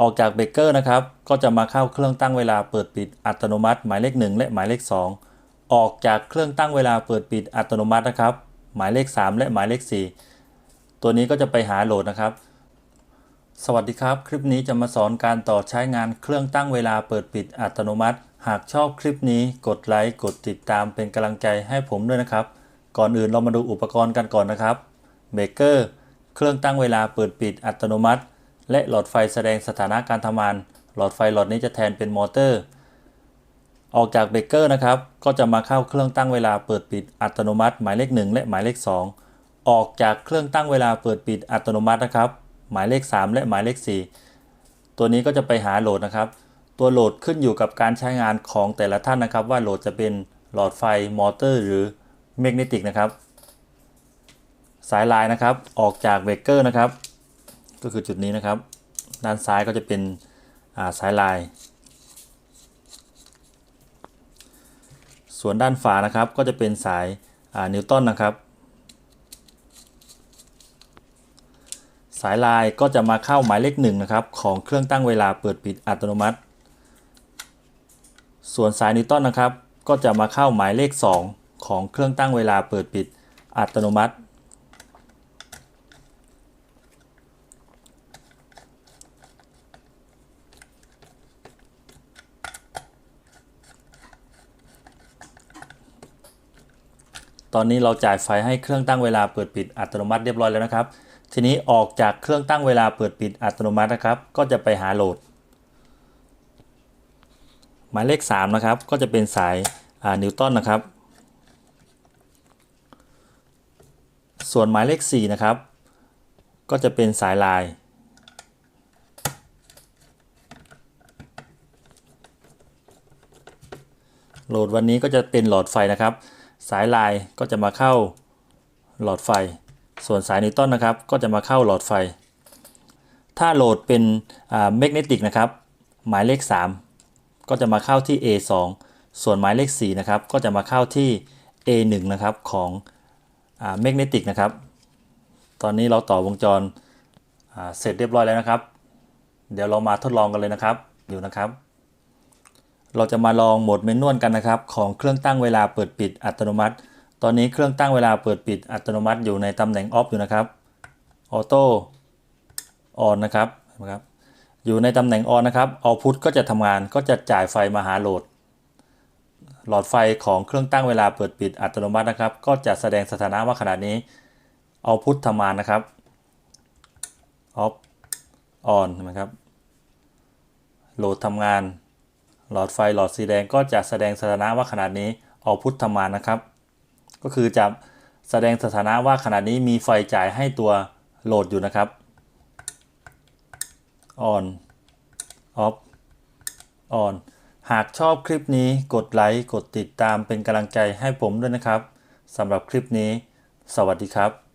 ออกจากเบรกเกอร์นะครับ ก็จะมาเข้าเครื่องตั้งเวลาเปิดปิดอัตโนมัติ หมายเลข 1 และหมายเลข 2 ออกจากเครื่องตั้งเวลาเปิดปิดอัตโนมัตินะครับ หมายเลข 3 และหมายเลข 4 ตัวนี้ก็จะไปหาโหลดนะครับ สวัสดีครับ คลิปนี้จะมาสอนการต่อใช้งานเครื่องตั้งเวลาเปิดปิดอัตโนมัติ หากชอบคลิปนี้กดไลค์กดติดตามเป็นกำลังใจให้ผมด้วยนะครับ ก่อนอื่นเรามาดูอุปกรณ์กันก่อนนะครับเบรกเกอร์เครื่องตั้งเวลาเปิดปิดอัตโนมัติ และหลอดไฟแสดงสถานะการทำงาน หลอดไฟหลอดนี้จะแทนเป็นมอเตอร์ ออกจากเบรกเกอร์นะครับ ก็จะมาเข้าเครื่องตั้งเวลาเปิดปิดอัตโนมัติ หมายเลข 1 และหมายเลข 2 ออกจากเครื่องตั้งเวลาเปิดปิดอัตโนมัตินะครับ หมายเลข 3 และหมายเลข 4 ตัวนี้ก็จะไปหาโหลดนะครับ ตัวโหลดขึ้นอยู่กับการใช้งานของแต่ละท่านนะครับ ว่าโหลดจะเป็นหลอดไฟมอเตอร์ หรือแมกเนติกนะครับ สายลายนะครับ ออกจากเบรกเกอร์นะครับ ก็คือจุดนี้นะครับ ด้านซ้ายก็จะเป็นสายลาย ส่วนด้านฝานะครับก็จะเป็นสายนิวตันนะครับ สายลายก็จะมาเข้าหมายเลขหนึ่งนะครับ ของเครื่องตั้งเวลาเปิดปิดอัตโนมัติ ส่วนสายนิวตันนะครับ ก็จะมาเข้าหมายเลข 2 ของเครื่องตั้งเวลาเปิดปิดอัตโนมัติ ตอนนี้เราจ่ายไฟให้เครื่องตั้งเวลาเปิดปิดอัตโนมัติเรียบร้อยแล้วนะครับ ทีนี้ออกจากเครื่องตั้งเวลาเปิดปิดอัตโนมัตินะครับ ก็จะไปหาโหลด หมายเลข 3 นะครับ ก็จะเป็นสายนิวตันนะครับ ส่วนหมายเลข 4 นะครับ ก็จะเป็นสายลายโหลดวันนี้ก็จะเป็นหลอดไฟนะครับ สายลายก็จะมาเข้าหลอดไฟ ส่วนสายนิวตันนะครับ ก็จะมาเข้าหลอดไฟ ถ้าโหลดเป็นแมกเนติกนะครับ หมายเลข 3 ก็จะมาเข้าที่ A2 ส่วนหมายเลข4นะครับ ก็จะมาเข้าที่ A1 นะครับของแมกเนติกนะครับ ตอนนี้เราต่อวงจรเสร็จเรียบร้อยแล้วนะครับ เดี๋ยวเรามาทดลองกันเลยนะครับ อยู่นะครับ เราจะมาลองโหมดเมนนวลกันนะครับ ของเครื่องตั้งเวลาเปิดปิดอัตโนมัติ ตอนนี้เครื่องตั้งเวลาเปิดปิดอัตโนมัติอยู่ในตำแหน่งออฟอยู่นะครับออโต้ออนนะครับนะครับ อยู่ในตำแหน่งออนนะครับเอาพุทก็จะทำงานก็จะจ่ายไฟมาหาโหลด หลอดไฟของเครื่องตั้งเวลาเปิดปิดอัตโนมัตินะครับ ก็จะแสดงสถานะว่าขณะนี้เอาพุททำงานนะครับออฟออนนะครับโหลดทำงาน หลอดไฟหลอดสีแดงก็จะแสดงสถานะว่าขนาดนี้ออกพุทธมานนะครับ ก็คือจะแสดงสถานะว่าขนาดนี้มีไฟจ่ายให้ตัวโหลดอยู่นะครับ on off on หากชอบคลิปนี้กดไลค์กดติดตามเป็นกำลังใจให้ผมด้วยนะครับสำหรับคลิปนี้ สวัสดีครับ